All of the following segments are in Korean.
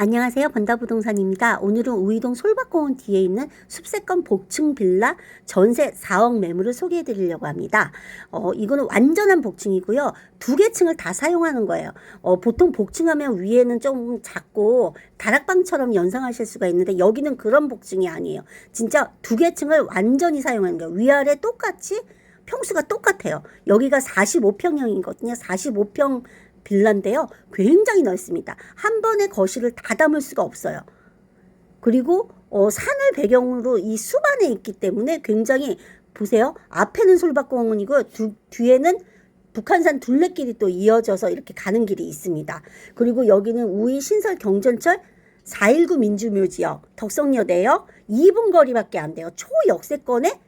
안녕하세요. 번다부동산입니다. 오늘은 우이동 솔밭공원 뒤에 있는 숲세권 복층 빌라 전세 4억 매물을 소개해 드리려고 합니다. 어, 이거는 완전한 복층이고요. 두 개 층을 다 사용하는 거예요. 어, 보통 복층하면 위에는 좀 작고 다락방처럼 연상하실 수가 있는데 여기는 그런 복층이 아니에요. 진짜 두 개 층을 완전히 사용하는 거예요. 위아래 똑같이 평수가 똑같아요. 여기가 45평형이거든요. 45평 빌라인데요. 굉장히 넓습니다. 한 번에 거실을 다 담을 수가 없어요. 그리고 어, 산을 배경으로 이숲 안에 있기 때문에 굉장히 보세요. 앞에는 솔밭공원이고 두, 뒤에는 북한산 둘레길이 또 이어져서 이렇게 가는 길이 있습니다. 그리고 여기는 우이 신설 경전철 419 민주묘 지역 덕성여대역 2분 거리밖에 안 돼요. 초역세권에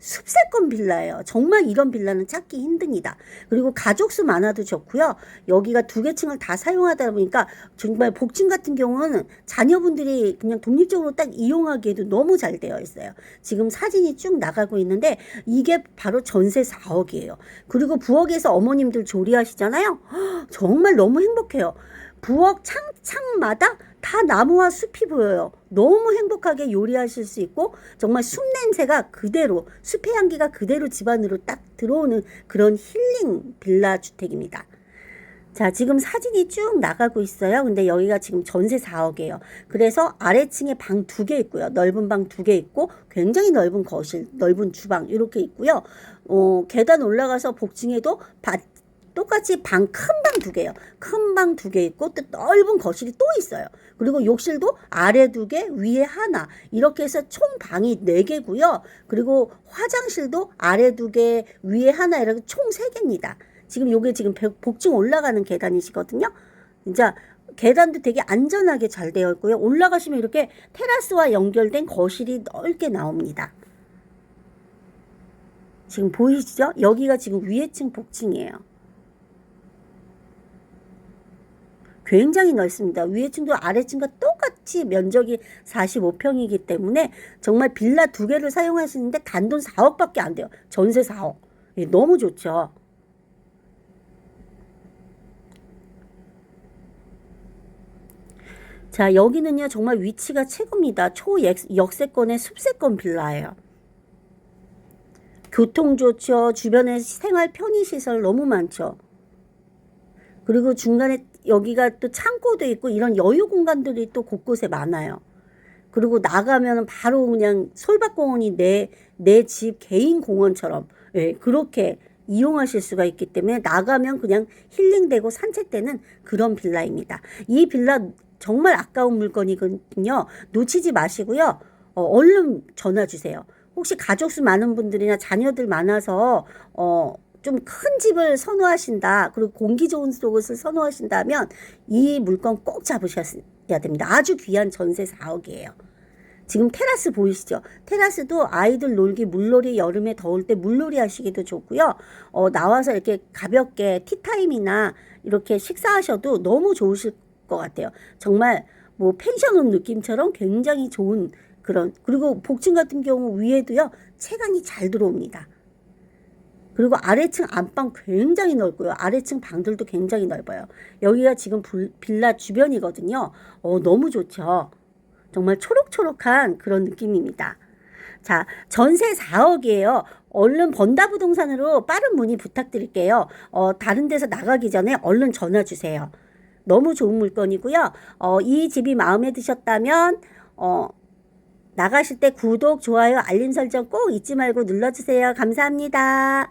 숲세권 빌라예요. 정말 이런 빌라는 찾기 힘듭니다. 그리고 가족수 많아도 좋고요. 여기가 두 개 층을 다 사용하다 보니까 정말 복층 같은 경우는 자녀분들이 그냥 독립적으로 딱 이용하기에도 너무 잘 되어 있어요. 지금 사진이 쭉 나가고 있는데 이게 바로 전세 4억이에요. 그리고 부엌에서 어머님들 조리하시잖아요. 헉, 정말 너무 행복해요. 부엌 창, 창마다 다 나무와 숲이 보여요. 너무 행복하게 요리하실 수 있고 정말 숲 냄새가 그대로 숲의 향기가 그대로 집안으로 딱 들어오는 그런 힐링 빌라 주택입니다. 자, 지금 사진이 쭉 나가고 있어요. 근데 여기가 지금 전세 4억이에요. 그래서 아래층에 방 두 개 있고요. 넓은 방 두 개 있고 굉장히 넓은 거실, 넓은 주방 이렇게 있고요. 어, 계단 올라가서 복층에도 밭 똑같이 방 큰 방 두 개요. 큰 방 두 개 있고 또 넓은 거실이 또 있어요. 그리고 욕실도 아래 두 개, 위에 하나. 이렇게 해서 총 방이 네 개고요. 그리고 화장실도 아래 두 개, 위에 하나 이렇게 총 세 개입니다. 지금 요게 지금 백- 복층 올라가는 계단이시거든요. 진짜 계단도 되게 안전하게 잘 되어 있고요. 올라가시면 이렇게 테라스와 연결된 거실이 넓게 나옵니다. 지금 보이시죠? 여기가 지금 위에 층 복층이에요. 굉장히 넓습니다. 위에 층도 아래 층과 똑같이 면적이 45평이기 때문에 정말 빌라 두 개를 사용하시는데 단돈 4억밖에 안 돼요. 전세 4억. 예, 너무 좋죠. 자, 여기는요, 정말 위치가 최고입니다. 초역세권의 숲세권 빌라예요. 교통 좋죠. 주변에 생활 편의시설 너무 많죠. 그리고 중간에 여기가 또 창고도 있고 이런 여유 공간들이 또 곳곳에 많아요. 그리고 나가면 바로 그냥 솔밭공원이 내, 내 집 개인 공원처럼, 예, 그렇게 이용하실 수가 있기 때문에 나가면 그냥 힐링되고 산책되는 그런 빌라입니다. 이 빌라 정말 아까운 물건이거든요. 놓치지 마시고요. 어, 얼른 전화 주세요. 혹시 가족수 많은 분들이나 자녀들 많아서, 어, 좀 큰 집을 선호하신다. 그리고 공기 좋은 속옷을 선호하신다면 이 물건 꼭 잡으셔야 됩니다. 아주 귀한 전세 4억이에요. 지금 테라스 보이시죠? 테라스도 아이들 놀기 물놀이 여름에 더울 때 물놀이 하시기도 좋고요. 어, 나와서 이렇게 가볍게 티타임이나 이렇게 식사하셔도 너무 좋으실 것 같아요. 정말 뭐 펜션홈 느낌처럼 굉장히 좋은 그런 그리고 복층 같은 경우 위에도요 채광이 잘 들어옵니다. 그리고 아래층 안방 굉장히 넓고요. 아래층 방들도 굉장히 넓어요. 여기가 지금 불- 빌라 주변이거든요. 어, 너무 좋죠. 정말 초록초록한 그런 느낌입니다. 자, 전세 4억이에요. 얼른 번다 부동산으로 빠른 문의 부탁드릴게요. 어, 다른 데서 나가기 전에 얼른 전화 주세요. 너무 좋은 물건이고요. 어, 이 집이 마음에 드셨다면, 어, 나가실 때 구독, 좋아요, 알림 설정 꼭 잊지 말고 눌러주세요. 감사합니다.